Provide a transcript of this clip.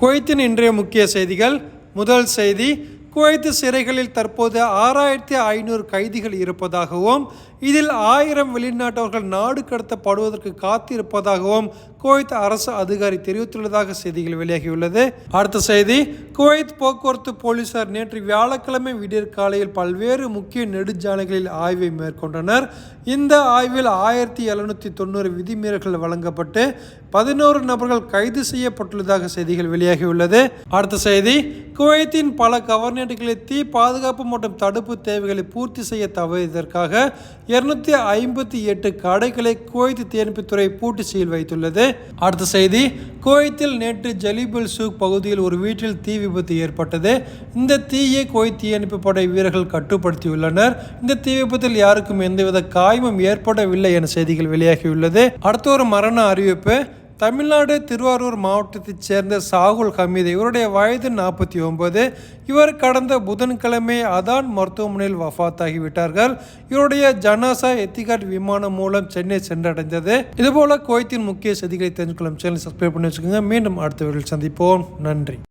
குவைத்தின் இன்றைய முக்கிய செய்திகள். முதல் செய்தி குவைத்து சிறைகளில் தற்போது ஆறாயிரத்தி ஐநூறு கைதிகள் இருப்பதாகவும் இதில் ஆயிரம் வெளிநாட்டவர்கள் நாடு கடத்தப்படுவதற்கு காத்திருப்பதாகவும் குவைத் அரசு அதிகாரி தெரிவித்துள்ளதாக செய்திகள் வெளியாகியுள்ளது. அடுத்த செய்தி குவைத் போக்குவரத்து போலீசார் நேற்று வியாழக்கிழமை விடியற்காலையில் பல்வேறு முக்கிய நெடுஞ்சாலைகளில் ஆய்வை மேற்கொண்டனர். இந்த ஆய்வில் ஆயிரத்தி எழுநூற்றி தொண்ணூறு விதிமீறல்கள் வழங்கப்பட்டு பதினோரு நபர்கள் கைது செய்யப்பட்டுள்ளதாக செய்திகள் வெளியாகியுள்ளது. அடுத்த செய்தி குவைத்தின் பல கவர்னேட்டுகளை தீ பாதுகாப்பு மற்றும் தடுப்பு தேவைகளை பூர்த்தி செய்ய தவறியதற்காக இருநூத்தி ஐம்பத்தி எட்டு கடைகளை குவைத் தீயணைப்புத்துறை பூட்டு சீல் வைத்துள்ளது. அடுத்த செய்தி குவைத்தில் நேற்று ஜலிபுல் சூக் பகுதியில் ஒரு வீட்டில் தீ விபத்து ஏற்பட்டது. இந்த தீயை குவைத் தீயணைப்பு படை வீரர்கள் கட்டுப்படுத்தியுள்ளனர். இந்த தீ விபத்தில் யாருக்கும் எந்தவித காயமும் ஏற்படவில்லை என செய்திகள் வெளியாகியுள்ளது. அடுத்த ஒரு மரண அறிவிப்பு தமிழ்நாடு திருவாரூர் மாவட்டத்தைச் சேர்ந்த சாகுல் ஹமீது இவருடைய வயது நாற்பத்தி ஒன்பது. இவர் கடந்த புதன்கிழமை அதான் மருத்துவமனையில் வஃத்தாகிவிட்டார்கள். இவருடைய ஜனாசா எத்திகாட் விமானம் மூலம் சென்னை சென்றடைந்தது. இதுபோல குவைத்தின் முக்கிய செய்திகளை தெரிஞ்சுக்கொள்ளும் சேனல் சப்ஸ்கிரைப் பண்ணி வச்சுக்கோங்க. மீண்டும் அடுத்த சந்திப்போம். நன்றி.